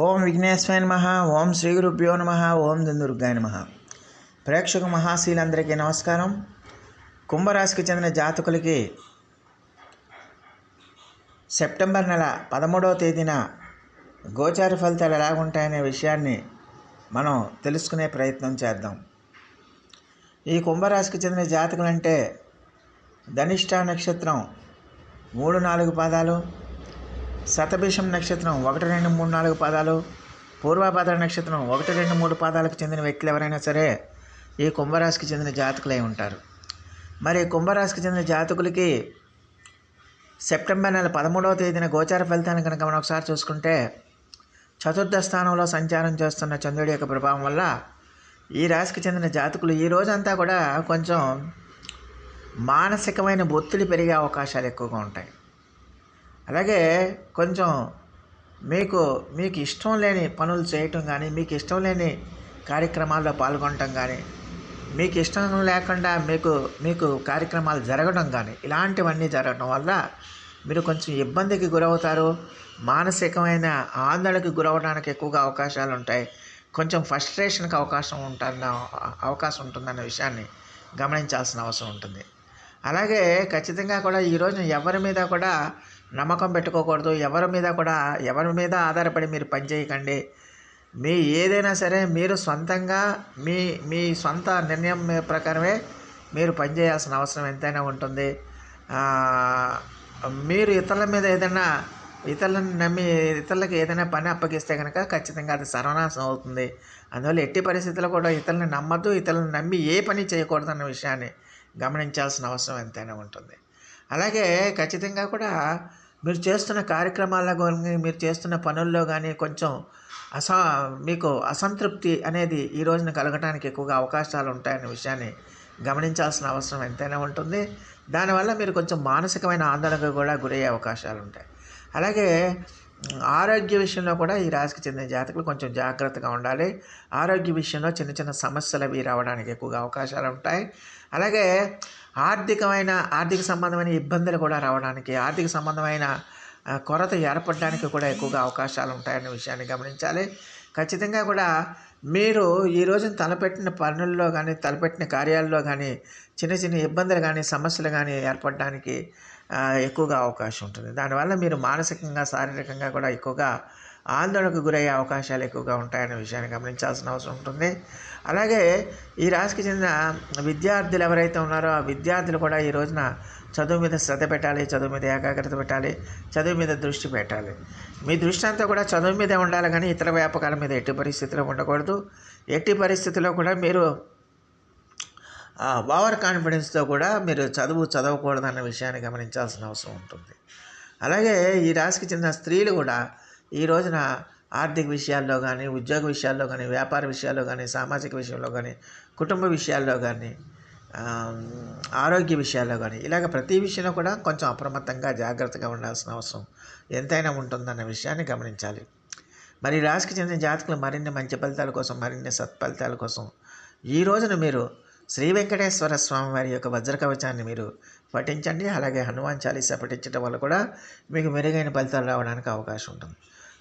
ఓం విఘ్నేశ్వరాయ నమ ఓం శ్రీ గురుభ్యో నమ ఓం దుర్గాయ నమ. ప్రేక్షక మహాశీలందరికీ నమస్కారం. కుంభరాశికి చెందిన జాతకులకి సెప్టెంబర్ నెల పదమూడవ తేదీన గోచార ఫలితాలు ఎలా ఉంటాయనే విషయాన్ని మనం తెలుసుకునే ప్రయత్నం చేద్దాం. ఈ కుంభరాశికి చెందిన జాతకులంటే ధనిష్ట నక్షత్రం మూడు నాలుగు పాదాలు శతభిషం నక్షత్రం ఒకటి రెండు మూడు నాలుగు పాదాలు పూర్వభద్ర నక్షత్రం ఒకటి రెండు మూడు పాదాలకు చెందిన వ్యక్తులు ఎవరైనా సరే ఈ కుంభరాశికి చెందిన జాతకులై ఉంటారు. మరి కుంభరాశికి చెందిన జాతకులకి సెప్టెంబర్ నెల పదమూడవ తేదీన గోచార ఫలితాన్ని కనుక మనం ఒకసారి చూసుకుంటే చతుర్థ స్థానంలో సంచారం చేస్తున్న చంద్రుడి యొక్క ప్రభావం వల్ల ఈ రాశికి చెందిన జాతకులు ఈ రోజంతా కూడా కొంచెం మానసికమైన ఒత్తిడి పెరిగే అవకాశాలు ఎక్కువగా ఉంటాయి. అలాగే కొంచెం మీకు మీకు ఇష్టం లేని పనులు చేయటం కానీ మీకు ఇష్టం లేని కార్యక్రమాల్లో పాల్గొనటం కానీ మీకు ఇష్టం లేకుండా మీకు మీకు కార్యక్రమాలు జరగడం కానీ ఇలాంటివన్నీ జరగడం వల్ల మీరు కొంచెం ఇబ్బందికి గురవుతారు. మానసికమైన ఆందోళనకి గురవడానికి ఎక్కువగా అవకాశాలు ఉంటాయి. కొంచెం ఫస్ట్రేషన్కి అవకాశం ఉంటుందన్న అవకాశం ఉంటుందన్న విషయాన్ని గమనించాల్సిన అవసరం ఉంటుంది. అలాగే ఖచ్చితంగా కూడా ఈరోజు ఎవరి మీద కూడా నమ్మకం పెట్టుకోకూడదు. ఎవరి మీద కూడా ఎవరి మీద ఆధారపడి మీరు పనిచేయకండి మీ ఏదైనా సరే మీరు సొంతంగా మీ మీ సొంత నిర్ణయం ప్రకారమే మీరు పనిచేయాల్సిన అవసరం ఎంతైనా ఉంటుంది. మీరు ఇతరుల మీద ఏదైనా ఇతరులను నమ్మి ఇతరులకు ఏదైనా పని అప్పగిస్తే కనుక ఖచ్చితంగా అది సర్వనాశనం అవుతుంది. అందువల్ల ఎట్టి పరిస్థితుల్లో కూడా ఇతరులను నమ్మద్దు ఇతరులను నమ్మి ఏ పని చేయకూడదన్న విషయాన్ని గమనించాల్సిన అవసరం ఎంతైనా ఉంటుంది. అలాగే ఖచ్చితంగా కూడా మీరు చేస్తున్న కార్యక్రమాల్లో కానీ మీరు చేస్తున్న పనుల్లో కానీ కొంచెం అస మీకు అసంతృప్తి అనేది ఈ రోజున కలగటానికి ఎక్కువగా అవకాశాలు ఉంటాయనే విషయాన్ని గమనించాల్సిన అవసరం ఎంతైనా ఉంటుంది. దానివల్ల మీరు కొంచెం మానసికమైన ఆందోళనకు కూడా గురయ్యే అవకాశాలు ఉంటాయి. అలాగే ఆరోగ్య విషయంలో కూడా ఈ రాశికి చెందిన జాతకులు కొంచెం జాగ్రత్తగా ఉండాలి. ఆరోగ్య విషయంలో చిన్న చిన్న సమస్యలు అవి రావడానికి ఎక్కువగా అవకాశాలు ఉంటాయి. అలాగే ఆర్థికమైన ఆర్థిక సంబంధమైన ఇబ్బందులు కూడా రావడానికి ఆర్థిక సంబంధమైన కొరత ఏర్పడడానికి కూడా ఎక్కువగా అవకాశాలు ఉంటాయనే విషయాన్ని గమనించాలి. ఖచ్చితంగా కూడా మీరు ఈ రోజున తలపెట్టిన పనుల్లో కానీ తలపెట్టిన కార్యాల్లో కానీ చిన్న చిన్న ఇబ్బందులు కానీ సమస్యలు కానీ ఏర్పడడానికి ఎక్కువగా అవకాశం ఉంటుంది. దానివల్ల మీరు మానసికంగా శారీరకంగా కూడా ఎక్కువగా ఆందోళనకు గురయ్యే అవకాశాలు ఎక్కువగా ఉంటాయనే విషయాన్ని గమనించాల్సిన అవసరం ఉంటుంది. అలాగే ఈ రాశికి చెందిన విద్యార్థులు ఎవరైతే ఉన్నారో ఆ విద్యార్థులు కూడా ఈ రోజున చదువు మీద శ్రద్ధ పెట్టాలి చదువు మీద ఏకాగ్రత పెట్టాలి చదువు మీద దృష్టి పెట్టాలి. మీ దృష్టి అంతా కూడా చదువు మీదే ఉండాలి కానీ ఇతర వ్యాపకాల మీద ఎట్టి పరిస్థితిలో ఉండకూడదు. ఎట్టి పరిస్థితిలో కూడా మీరు ఓవర్ కాన్ఫిడెన్స్తో కూడా మీరు చదువు చదవకూడదన్న విషయాన్ని గమనించాల్సిన అవసరం ఉంటుంది. అలాగే ఈ రాశికి చెందిన స్త్రీలు కూడా ఈ రోజున ఆర్థిక విషయాల్లో కానీ ఉద్యోగ విషయాల్లో కానీ వ్యాపార విషయాల్లో కానీ సామాజిక విషయంలో కానీ కుటుంబ విషయాల్లో కానీ ఆరోగ్య విషయాల్లో కానీ ఇలాగ ప్రతి విషయంలో కూడా కొంచెం అప్రమత్తంగా జాగ్రత్తగా ఉండాల్సిన అవసరం ఎంతైనా ఉంటుందన్న విషయాన్ని గమనించాలి. మరి రాశికి చెందిన జాతకులు మరిన్ని మంచి ఫలితాల కోసం మరిన్ని సత్ఫలితాల కోసం ఈ రోజున మీరు శ్రీ వెంకటేశ్వర స్వామి వారి యొక్క వజ్ర కవచాన్ని మీరు పఠించండి. అలాగే హనుమాన్ చాలీసా పఠించడం వల్ల కూడా మీకు మెరుగైన ఫలితాలు రావడానికి అవకాశం ఉంటుంది.